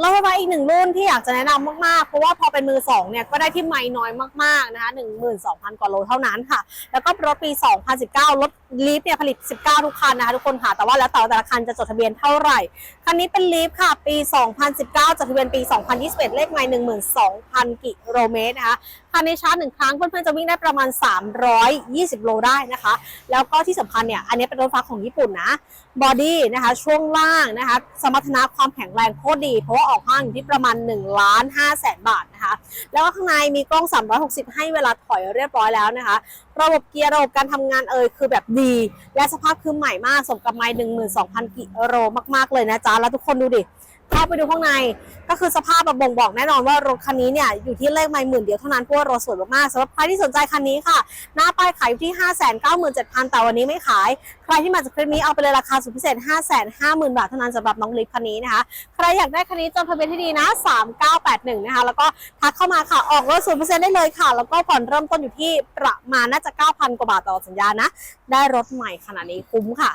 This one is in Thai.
แล้วมาอีกหนึ่งรุ่นที่อยากจะแนะนำมากๆ เพราะว่าพอเป็นมือสองเนี่ยก็ได้ที่ไม่น้อยมากๆนะคะ12,000 กว่าโลเท่านั้นค่ะ แล้วก็รถปี 2019 รถลีฟเนี่ยผลิต 19 ทุกคันนะคะทุกคนค่ะ แต่ว่าแล้วแต่แต่ละคันจะจดทะเบียนเท่าไหร่ คันนี้เป็นลีฟค่ะ ปี 2019 จดทะเบียนปี 2021 เลขไม่12,000 กิโลเมตรนะคะ คันนี้ชาร์จหนึ่งครั้งเพื่อนๆจะวิ่งได้ประมาณ 320 โลได้นะคะ แล้วก็ที่สำคัญเนี่ยอันนี้เป็นรถไฟฟ้าของญี่ปุ่นนะบอดี้นะคะช่วงล่างนะคะสมรรถนะความแข็งแรงโคตรดี เพราะว่าออกห้างอยู่ที่ประมาณ1ล้าน5แสนบาทนะคะ แล้วก็ข้างในมีกล้อง 360 ให้เวลาถอยเรียบร้อยแล้วนะคะ ระบบเกียร์ระบบการทำงานเอ่ยคือแบบดี และสภาพคือใหม่มากสมกับไม่12,000 กิโลมากๆเลยนะจ๊ะแล้วทุกคนดูดิ เข้าไปดูข้างใน ก็คือสภาพแบบบ่งบอกแน่นอนว่ารถคันนี้เนี่ยอยู่ที่เลขไม่หมื่นเดียวเท่านั้นเพราะว่ารถสวยมากๆสำหรับใครที่สนใจคันนี้ค่ะ หน้าป้ายขายอยู่ที่ 5 9 7 0 0 0แต่วันนี้ไม่ขาย ใครที่มาจากคลิปนี้เอาไปเลยราคาสุดพิเศษ 5 5 0 0 0 0 บาทเท่านั้นสำหรับน้องลิฟคันนี้นะคะใครอยากได้คันนี้จดทะเบียนที่ดีนะ3981นะคะแล้วก็ทักเข้ามาค่ะออกรถ0%ได้เลยค่ะ แล้วก็ผ่อนเริ่มต้นอยู่ที่ประมาณน่าจะ9,000กว่าบาทต่อสัญญานะได้รถใหม่ขนาดนี้คุ้มค่ะ